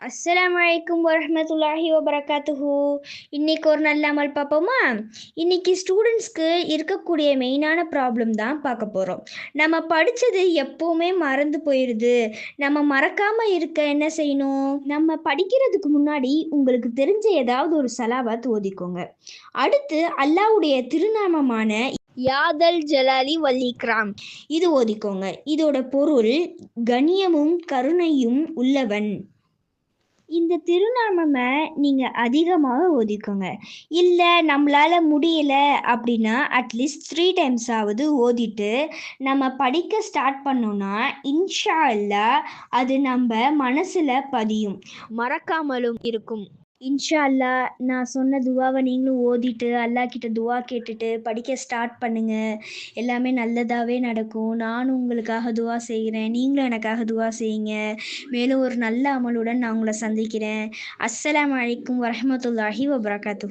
அஸ்லாம் அலைக்கும் வரமத்துல்லாஹி வபரகாத்துஹு இன்னைக்கு ஒரு நல்ல அமல் பார்ப்போமா? இன்னைக்கு ஸ்டூடெண்ட்ஸ்க்கு இருக்கக்கூடிய மெயினான ப்ராப்ளம் தான் பார்க்க போகிறோம் நம்ம படித்தது எப்போவுமே மறந்து போயிடுது நம்ம மறக்காமல் இருக்க என்ன செய்யணும்? நம்ம படிக்கிறதுக்கு முன்னாடி உங்களுக்கு தெரிஞ்ச ஏதாவது ஒரு சலாவாத் ஓதிக்கோங்க அடுத்து அல்லாஹ்வுடைய திருநாமமான யாதல் ஜலாலி வல்லிக்ராம் இது ஓதிக்கோங்க. இதோட பொருள் கண்ணியமும் கருணையும் உள்ளவன். இந்த திருநாமமை நீங்கள் அதிகமாக ஓதிக்கோங்க. இல்லை நம்மளால் முடியல அப்படின்னா அட்லீஸ்ட் த்ரீ டைம்ஸ் ஆவது ஓதிட்டு நம்ம படிக்க ஸ்டார்ட் பண்ணோம்னா இன்ஷா அல்லா அது நம்ம மனசில் பதியும். மறக்காமலும் இருக்கும். இன்ஷா அல்லாஹ் நான் சொன்ன துவாவை நீங்களும் ஓதிட்டு அல்லாஹ் கிட்ட துவா கேட்டுட்டு படிக்க ஸ்டார்ட் பண்ணுங்க. எல்லாமே நல்லதாகவே நடக்கும். நானும் உங்களுக்காக துவா செய்கிறேன். நீங்களும் எனக்காக துவா செய்யுங்க. மேலும் ஒரு நல்ல அமலுடன் நான் உங்களை சந்திக்கிறேன். அஸ்ஸலாம் வலைக்கும் வரமத்துல்லாஹி வபரகாத்து